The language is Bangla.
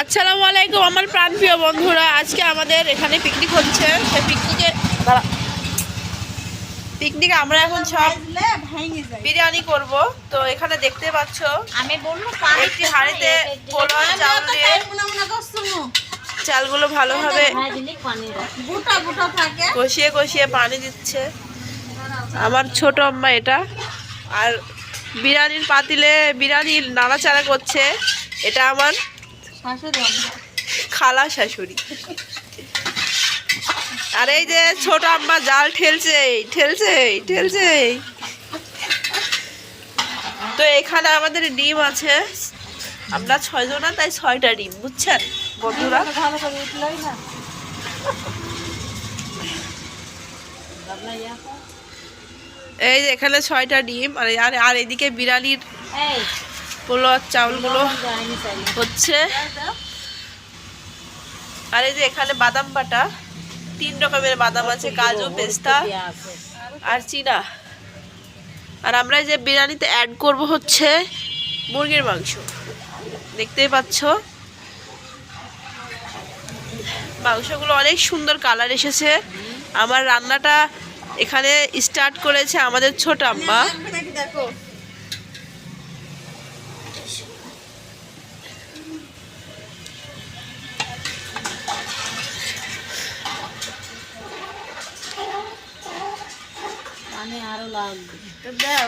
আসসালামু আলাইকুম আমার প্রাণপ্রিয় বন্ধুরা আজকে আমাদের এখানে পিকনিক হচ্ছে। সেই পিকনিকে পিকনিকে আমরা এখন সব বিরিয়ানি করব। তো এখানে দেখতে পাচ্ছ আমি বলব একটি হাঁড়িতে দিয়ে চালগুলো ভালোভাবে কষিয়ে কষিয়ে পানি দিচ্ছে। আমার ছোট আম্মা এটা। আর বিরিয়ানির পাতিলে বিরিয়ানি নাড়াচাড়া করছে। এটা আমার। খালা শাশুড়ি। আর এই যে ছোট আম্মা জাল ঠেলছে ঠেলছে ঠেলছে। তো এখানে আমাদের ডিম আছে। আমরা ছয়জনা তাই ছয়টা ডিম বুঝছেন? বন্ধুরা। ভালো করে উঠলোই না। বাবলা কর। এই যে এখানে ছয়টা ডিম আর আর এদিকে বিরিয়ানির এই পোলোয়ার চাউলগুলো হচ্ছে। আর এই যে এখানে বাদাম বাটা তিন রকমের বাদাম আছে কাজু পেস্তা আর চিনা। আর আমরা যে বিরিয়ানিতে অ্যাড করব হচ্ছে মুরগির মাংস। দেখতেই পাচ্ছ? মাংসগুলো অনেক সুন্দর কালার এসেছে। আমার রান্নাটা এখানে স্টার্ট করেছে আমাদের ছোট আম্মা। পানি আরও লাগবে। তো দাও।